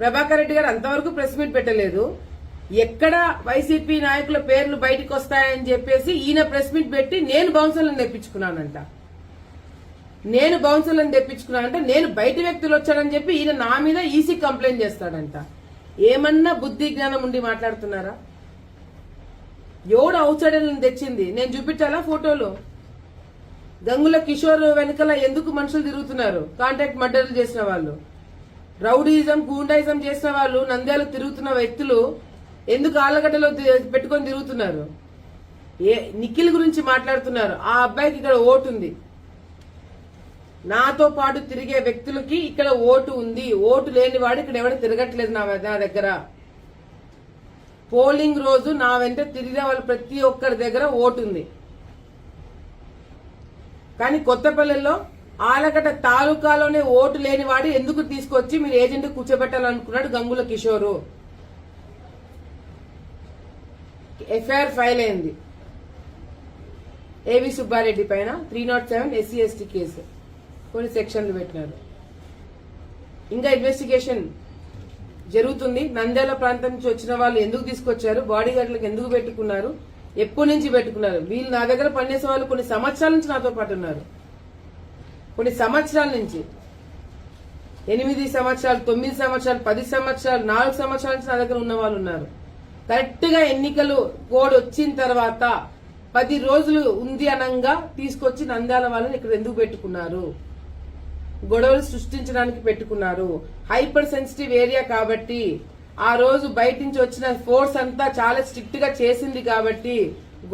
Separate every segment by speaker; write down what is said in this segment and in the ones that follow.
Speaker 1: ప్రభాకర్ రెడ్డి గారు అంతవరకు press meet పెట్టలేదు. ఎక్కడ వైసీపీ నాయకుల పేర్లు బయటకు వస్తాయని చెప్పేసి ఈయన ప్రెస్ మీట్ పెట్టి నేను బౌన్సర్లను తెప్పించుకున్నానంట. నేను బౌన్సర్లను తెప్పించుకున్నానంట నేను బయట వ్యక్తులు వచ్చాడని చెప్పి ఈయన నా మీద ఈసీ కంప్లైంట్ చేస్తాడంట. ఏమన్నా బుద్ధి జ్ఞానం ఉండి మాట్లాడుతున్నారా? ఎవడు ఔట్సైడర్లను తెచ్చింది? నేను చూపించాలా ఫోటోలు? గంగుల కిషోర్ వెనకల ఎందుకు మనుషులు తిరుగుతున్నారు? కాంటాక్ట్ మర్డర్లు చేసిన వాళ్ళు. రౌడీజం గూండాయిజం చేసిన వాళ్ళు నంద్యాల తిరుగుతున్న వ్యక్తులు ఎందుకు ఆలగడ్డలో పెట్టుకొని తిరుగుతున్నారు? ఏ నిఖిల్ గురించి మాట్లాడుతున్నారు. ఆ అబ్బాయికి ఇక్కడ ఓటు ఉంది. నాతో పాటు తిరిగే వ్యక్తులకి ఇక్కడ ఓటు ఉంది. ఓటు లేని వాడు ఇక్కడ ఎవరు తిరగట్లేదు నా నా దగ్గర. పోలింగ్ రోజు నా వెంట తిరిగిన వాళ్ళ ప్రతి ఒక్కరి దగ్గర ఓటు ఉంది. కానీ కొత్తపల్లెల్లో ఆలగడ్డ తాలూకాలోనే ఓటు లేని వాడు ఎందుకు తీసుకొచ్చి మీరు ఏజెంట్ కూర్చోబెట్టాలనుకున్నాడు గంగుల కిషోరు? ఎఫ్ఐఆర్ ఫైల్ అయింది. ఏవి సుబ్బారెడ్డి పైన? Three not seven SC ST case. కొన్ని సెక్షన్లు పెట్టినారు. ఇంకా ఇన్వెస్టిగేషన్ జరుగుతుంది. నంద్యాల ప్రాంతం నుంచి వచ్చిన వాళ్ళు ఎందుకు తీసుకొచ్చారు? బాడీ గార్డులకు ఎందుకు పెట్టుకున్నారు? ఎప్పటి నుంచి పెట్టుకున్నారు? వీళ్ళు నా దగ్గర పనిచేసే వాళ్ళు కొన్ని సంవత్సరాల నుంచి నాతో పాటు ఉన్నారు. కొన్ని సంవత్సరాల నుంచి. ఎనిమిది సంవత్సరాలు తొమ్మిది సంవత్సరాలు పది సంవత్సరాలు నాలుగు సంవత్సరాల నుంచి నా దగ్గర ఉన్న వాళ్ళు ఉన్నారు. కరెక్ట్గా ఎన్నికలు కోడ్ వచ్చిన తర్వాత పది రోజులు ఉంది అనంగా తీసుకొచ్చి నంద్యాల వాళ్ళని ఇక్కడ ఎందుకు పెట్టుకున్నారు? గొడవలు సృష్టించడానికి పెట్టుకున్నారు. హైపర్ సెన్సిటివ్ ఏరియా కాబట్టి ఆ రోజు బయట నుంచి వచ్చిన ఫోర్స్ అంతా చాలా స్ట్రిక్ట్గా చేసింది కాబట్టి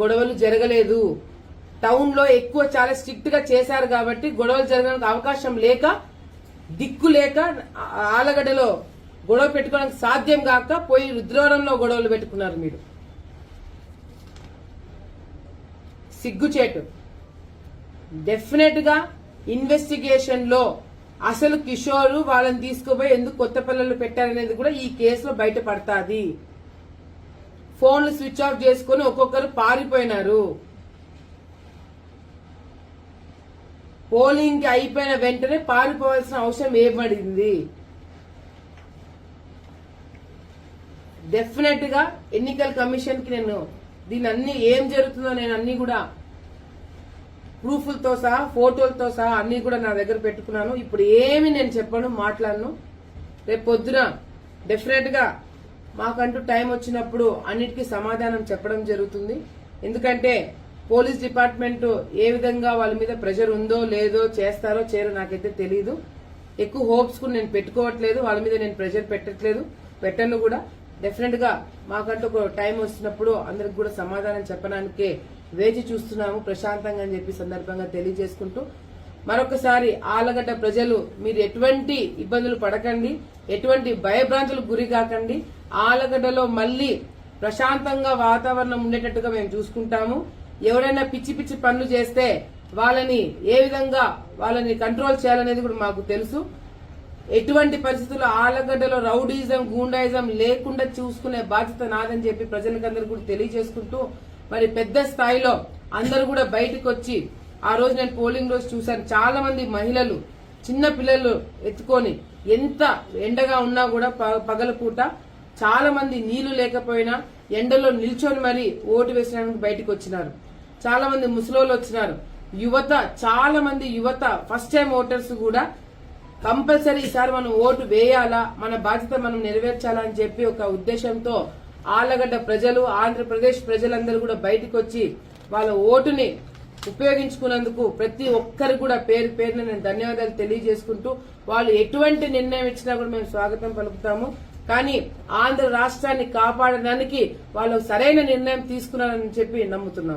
Speaker 1: గొడవలు జరగలేదు. టౌన్లో ఎక్కువ చాలా స్ట్రిక్ట్గా చేశారు కాబట్టి గొడవలు జరగడానికి అవకాశం లేక దిక్కు లేక ఆలగడ్డలో గొడవ పెట్టుకోవడానికి సాధ్యం కాక పోయి రుద్రవరంలో గొడవలు పెట్టుకున్నారు మీరు. సిగ్గుచేటు. డెఫినెట్గా ఇన్వెస్టిగేషన్లో అసలు కిషోర్ వాళ్ళని తీసుకుపోయి ఎందుకు కొత్త పిల్లలు పెట్టారనేది కూడా ఈ కేసులో బయటపడతాది. ఫోన్లు స్విచ్ ఆఫ్ చేసుకుని ఒక్కొక్కరు పారిపోయినారు. పోలింగ్ అయిపోయిన వెంటనే పారిపోవాల్సిన అవసరం ఏర్పడింది. డెఫినెట్గా ఎన్నికల కమిషన్కి నేను దీని అన్ని ఏం జరుగుతుందో నేను అన్ని కూడా ప్రూఫ్లతో సహా ఫోటోలతో సహా అన్ని కూడా నా దగ్గర పెట్టుకున్నాను. ఇప్పుడు ఏమి నేను చెప్పను మాట్లాడను. రేపు పొద్దున డెఫినెట్గా మాకంటూ టైం వచ్చినప్పుడు అన్నిటికీ సమాధానం చెప్పడం జరుగుతుంది. ఎందుకంటే పోలీస్ డిపార్ట్మెంట్ ఏ విధంగా వాళ్ళ మీద ప్రెషర్ ఉందో లేదో చేస్తారో చేయరో నాకైతే తెలియదు ఎక్కువ హోప్స్ కూడా నేను పెట్టుకోవట్లేదు. వాళ్ళ మీద నేను ప్రెషర్ పెట్టట్లేదు. పెట్టను కూడా. డెఫినెట్గా మాకంటూ ఒక టైం వచ్చినప్పుడు అందరికి కూడా సమాధానం చెప్పడానికే వేచి చూస్తున్నాము. ప్రశాంతంగా అని చెప్పి సందర్భంగా తెలియజేసుకుంటూ మరొకసారి ఆలగడ్డ ప్రజలు మీరు ఎటువంటి ఇబ్బందులు పడకండి. ఎటువంటి భయభ్రాంతులకు గురి కాకండి. ఆలగడ్డలో మళ్ళీ ప్రశాంతంగా వాతావరణం ఉండేటట్టుగా మేము చూసుకుంటాము. ఎవరైనా పిచ్చి పిచ్చి పనులు చేస్తే వాళ్ళని ఏ విధంగా వాళ్ళని కంట్రోల్ చేయాలనేది కూడా మాకు తెలుసు. ఎటువంటి పరిస్థితుల్లో ఆలగడ్డలో రౌడీజం గూండాయిజం లేకుండా చూసుకునే బాధ్యత నాదని చెప్పి ప్రజలకందరూ కూడా తెలియజేసుకుంటూ మరి పెద్ద స్థాయిలో అందరూ కూడా బయటకు వచ్చి ఆ రోజు నేను పోలింగ్ రోజు చూశాను. చాలా మంది మహిళలు చిన్న పిల్లలు ఎత్తుకొని ఎంత ఎండగా ఉన్నా కూడా పగలపూట చాలా మంది నీళ్ళు లేకపోయినా ఎండలో నిల్చొని మరి ఓటు వేసడానికి బయటకు వచ్చినారు చాలా మంది ముసలోళ్ళు వచ్చినారు. యువత చాలా మంది యువత ఫస్ట్ టైం ఓటర్స్ కూడా కంపల్సరీ ఈసారి మనం ఓటు వేయాలా మన బాధ్యత మనం నెరవేర్చాలా అని చెప్పి ఒక ఉద్దేశంతో ఆలగడ్డ ప్రజలు ఆంధ్రప్రదేశ్ ప్రజలందరూ కూడా బయటకు వచ్చి వాళ్ళ ఓటుని ఉపయోగించుకున్నందుకు ప్రతి ఒక్కరు కూడా పేరు పేరున నేను ధన్యవాదాలు తెలియజేసుకుంటూ వాళ్ళు ఎటువంటి నిర్ణయం ఇచ్చినా కూడా మేము స్వాగతం పలుకుతాము. కానీ ఆంధ్ర రాష్ట్రాన్ని కాపాడడానికి వాళ్ళు సరైన నిర్ణయం తీసుకున్నారని చెప్పి నమ్ముతున్నాము.